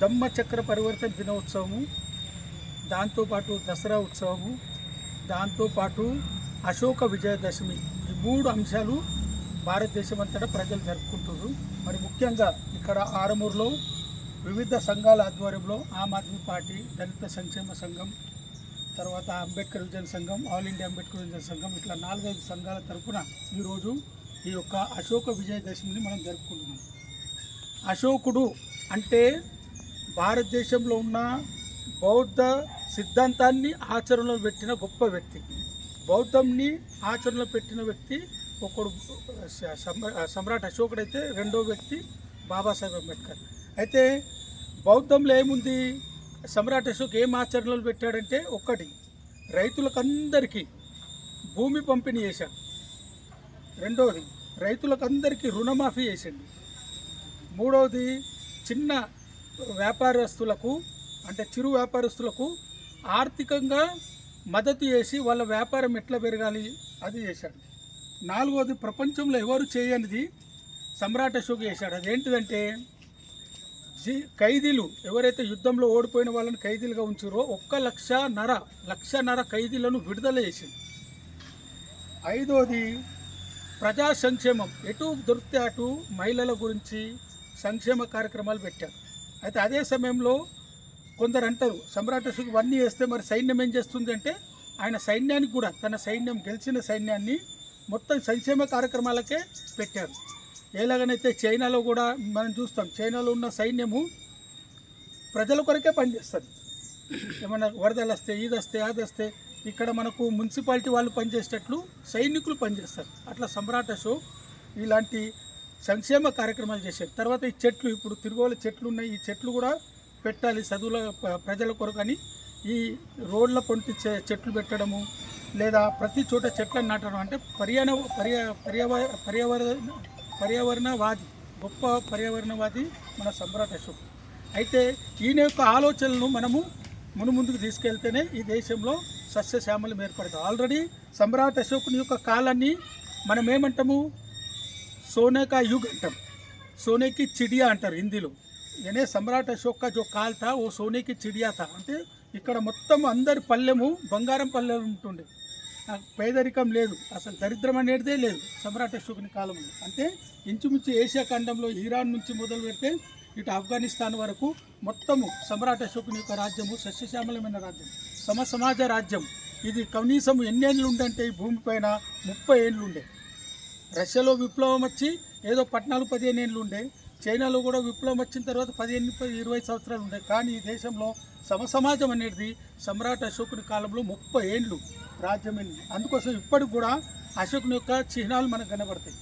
దమ్మ చక్ర పరివర్తన దినోత్సవము దాంతోపాటు దసరా ఉత్సవము దాంతోపాటు అశోక విజయదశమి ఈ మూడు అంశాలు భారతదేశం అంతటా ప్రజలు జరుపుకుంటున్నారు మరి ముఖ్యంగా ఇక్కడ ఆరమూరులో వివిధ సంఘాల ఆధ్వర్యంలో ఆమ్ ఆద్మీ పార్టీ దళిత సంక్షేమ సంఘం తర్వాత అంబేద్కర్ విజయన సంఘం ఆల్ ఇండియా అంబేద్కర్ విజయన సంఘం ఇట్లా నాలుగైదు సంఘాల తరపున ఈరోజు ఈ యొక్క అశోక విజయదశమిని మనం జరుపుకుంటున్నాం. అశోకుడు అంటే భారతదేశంలో ఉన్న బౌద్ధ సిద్ధాంతాన్ని ఆచరణలో పెట్టిన గొప్ప వ్యక్తి. బౌద్ధంని ఆచరణలో పెట్టిన వ్యక్తి ఒకడు సమ్రాట్ అశోకుడైతే రెండో వ్యక్తి బాబాసాహెబ్ అంబేద్కర్. అయితే బౌద్ధంలో ఏముంది? సమ్రాట్ అశోక్ ఏం ఆచరణలు పెట్టాడంటే ఒక్కటి రైతులకందరికీ భూమి పంపిణీ చేశాడు. రెండవది రైతులకందరికీ రుణమాఫీ చేసింది మూడవది చిన్న వ్యాపారస్తులకు అంటే చిరు వ్యాపారస్తులకు ఆర్థికంగా మద్దతు చేసి వాళ్ళ వ్యాపారం ఎట్లా పెరగాలి అది చేశాడు. నాలుగవది ప్రపంచంలో ఎవరు చేయనిది సమ్రాట్ అశోక్ చేశాడు. అదేంటిదంటే జీ ఖైదీలు ఎవరైతే యుద్ధంలో ఓడిపోయిన వాళ్ళని ఖైదీలుగా ఉంచారో ఒక్క లక్ష నర లక్ష నర ఖైదీలను విడుదల చేసింది. ఐదోది ప్రజా సంక్షేమం ఎటు దొరికితే అటు మహిళల గురించి సంక్షేమ కార్యక్రమాలు పెట్టారు. అయితే అదే సమయంలో కొందరు అంటారు సమ్రాట్ అశోక్ ఇవన్నీ వేస్తే మరి సైన్యం ఏం చేస్తుంది? అంటే ఆయన సైన్యానికి కూడా తన సైన్యం గెలిచిన సైన్యాన్ని మొత్తం సంక్షేమ కార్యక్రమాలకే పెట్టారు. ఎలాగనైతే చైనాలో కూడా మనం చూస్తాం చైనాలో ఉన్న సైన్యము ప్రజల కొరకే పనిచేస్తుంది. ఏమన్నా వరదలు వస్తే ఇది వస్తే అది వస్తే ఇక్కడ మనకు మున్సిపాలిటీ వాళ్ళు పనిచేసేటట్లు సైనికులు పనిచేస్తారు. అట్లా సమ్రాట్ అశోక్ ఇలాంటి సంక్షేమ కార్యక్రమాలు చేశారు. తర్వాత ఈ చెట్లు ఇప్పుడు తిరుగోలు చెట్లు ఉన్నాయి. ఈ చెట్లు కూడా పెట్టాలి చదువుల ప్రజల కొరకు అని. ఈ రోడ్ల పొంటి చె- చెట్లు పెట్టడము లేదా ప్రతి చోట చెట్లను నాటడం అంటే పర్యాణ పర్యా పర్యావర పర్యావరణ పర్యావరణవాది గొప్ప పర్యావరణవాది మన సమ్రాట్ అశోక్. అయితే ఈయన యొక్క ఆలోచనలను మనము మును ముందుకు తీసుకెళ్తేనే ఈ దేశంలో సస్యశ్యామలం ఏర్పడతాం ఆల్రెడీ సమ్రాట్ అశోకుని యొక్క కాలాన్ని మనం ఏమంటాము सोने का युग अंटम सोने की चिड़िया అంటారు హిందీలో यानी సమ్రాట్ అశోక్ का जो काल था वो सोने की चिड़िया था అంటే ఇక్కడ మొత్తం అందరి పల్లెము బంగారం పల్లెలు ఉంటుండే ఆ పేదరికం లేదు అసలు దరిద్రం అనేదే లేదు సమ్రాట్ అశోకుని కాలంలో అంటే ఇంచుమించు ఏషియా ఖండంలో ఇరాన్ నుంచి మొదలు పెడితే ఇటు ఆఫ్ఘనిస్తాన్ వరకు మొత్తము సమ్రాట్ అశోకుని యొక్క రాజ్యము సస్యశ్యామలమైన రాజ్యం సమ సమాజ రాజ్యం ఇది కనీసం ఎన్నేళ్ళు ఉండంటే ఈ భూమిపైన ముప్పై ఏళ్ళు ఉండే రష్యాలో విప్లవం వచ్చి ఏదో పద్నాలుగు పదిహేను ఏళ్ళు ఉండే. చైనాలో కూడా విప్లవం వచ్చిన తర్వాత పదిహేను ఇరవై సంవత్సరాలు ఉండే. కానీ ఈ దేశంలో సమసమాజం అనేది సమ్రాట్ అశోకుని కాలంలో ముప్పై ఏళ్ళు రాజ్యం వెళ్ళింది అందుకోసం ఇప్పటికి కూడా అశోకుని యొక్క చిహ్నాలు మనకు కనబడతాయి.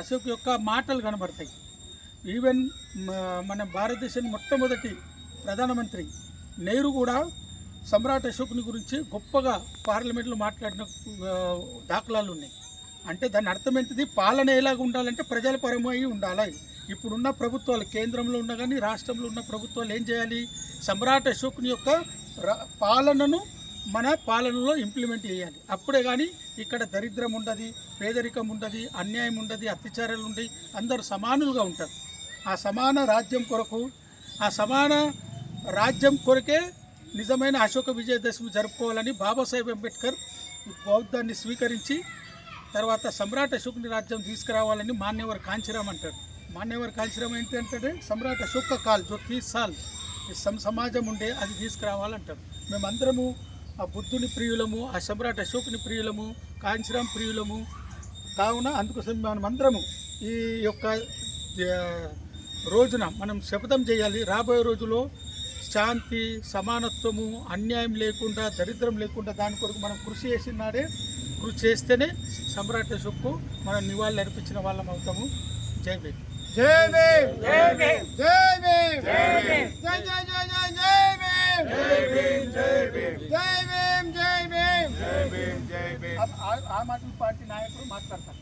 అశోక్ యొక్క మాటలు కనబడతాయి. ఈవెన్ మన భారతదేశాన్ని మొట్టమొదటి ప్రధానమంత్రి నెహ్రూ కూడా సమ్రాట్ అశోకుని గురించి గొప్పగా పార్లమెంట్లో మాట్లాడిన దాఖలాలు ఉన్నాయి. అంటే దాని అర్థం ఏంటిది? పాలన ఎలాగ ఉండాలంటే ప్రజల పరమై ఉండాలి. ఇప్పుడున్న ప్రభుత్వాలు కేంద్రంలో ఉన్న కానీ రాష్ట్రంలో ఉన్న ప్రభుత్వాలు ఏం చేయాలి? సమ్రాట్ అశోకుని యొక్క పాలనను మన పాలనలో ఇంప్లిమెంట్ చేయాలి. అప్పుడే కానీ ఇక్కడ దరిద్రం ఉండదు పేదరికం ఉండదు అన్యాయం ఉండదు అత్యాచారాలు ఉండవు అందరూ సమానులుగా ఉంటారు. ఆ సమాన రాజ్యం కొరకు ఆ సమాన రాజ్యం కొరకే నిజమైన అశోక విజయదశమి జరుపుకోవాలని బాబాసాహెబ్ అంబేద్కర్ బౌద్ధాన్ని స్వీకరించి తర్వాత సమ్రాట్ అశోక్ని రాజ్యం తీసుకురావాలని మాన్యవర్ కాంచీరామ్ అంటాడు మాన్యవర్ కాంచీరామ్ ఏంటి అంటే సమ్రాట్ అశోక్ కాల్ జో తీస్ సాల్ ఈ సమాజం ఉండే అది తీసుకురావాలంటారు. మేమందరము ఆ బుద్ధుని ప్రియులము ఆ సమ్రాట్ అశోక్ని ప్రియులము కాంచీరామ్ ప్రియులము కావున అందుకోసం మనమందరము ఈ యొక్క రోజున మనం శపథం చేయాలి. రాబోయే రోజులో శాంతి సమానత్వము అన్యాయం లేకుండా దరిద్రం లేకుండా దాని కొరకు మనం కృషి చేసినాడే నాడే కృషి చేస్తేనే సమ్రాట్ అశోక్కు మనం నివాళులు అర్పించిన వాళ్ళం అవుతాము జై భీమ్ జై భీమ్ జై భీమ్ జై భీమ్ జై భీమ్ జై జై జై జై జై భీమ్ జై భీమ్ జై భీమ్ జై భీమ్ జై భీమ్ జై భీమ్ జై భీమ్ ఆ- ఆ- ఆమ్ ఆద్మీ పార్టీ నాయకుడు మాట్లాడతారు